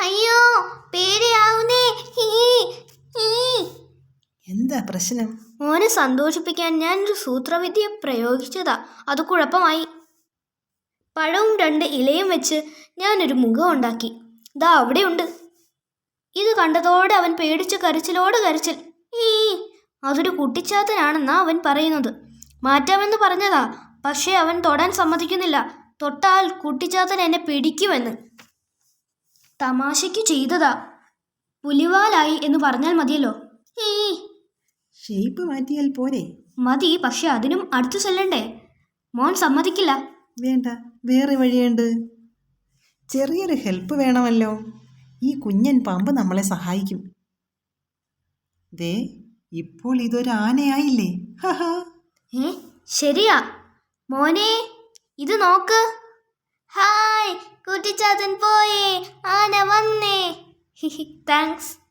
അയ്യോ പേടിയാവുന്നേ. എന്താ പ്രശ്നം? മോനെ സന്തോഷിപ്പിക്കാൻ ഞാൻ ഒരു സൂത്രവിദ്യ പ്രയോഗിച്ചതാ. അത് കുഴപ്പമായി. പഴവും രണ്ട് ഇലയും വെച്ച് ഞാനൊരു മുഖം ഉണ്ടാക്കി. ദാ അവിടെയുണ്ട്. ഇത് കണ്ടതോടെ അവൻ പേടിച്ച് കരച്ചിലോട് കരച്ചിൽ. ഈ അതൊരു കുട്ടിച്ചാത്തനാണെന്നാ അവൻ പറയുന്നത്. മാറ്റാമെന്ന് പറഞ്ഞതാ. പക്ഷേ അവൻ തൊടാൻ സമ്മതിക്കുന്നില്ല. തൊട്ടാൽ കുട്ടിച്ചാത്തൻ എന്നെ പിടിക്കുമെന്ന്. തമാശയ്ക്ക് ചെയ്തതാ. പുലിവാലായി എന്ന് പറഞ്ഞാൽ മതിയല്ലോ. ഷേപ്പ് മാറ്റിയാൽ പോരെ. മതി പക്ഷെ അതിനും അടുത്തു ചെല്ലണ്ടേ. മോൻ സമ്മതിക്കില്ല. വേണ്ട വേറെ വഴിയുണ്ട്. ചെറിയൊരു ഹെൽപ്പ് വേണമല്ലോ. ഈ കുഞ്ഞൻ പാമ്പ് നമ്മളെ സഹായിക്കും. ദേ ഇപ്പോൾ ഇതൊരു ആനയായില്ലേ. ഹഹ. ഏ ശരിയാ. മോനെ ഇത് നോക്ക്. ഹായ് കുട്ടിച്ചാത്തൻ പോയേ. ആന വന്നേ. താങ്ക്സ്.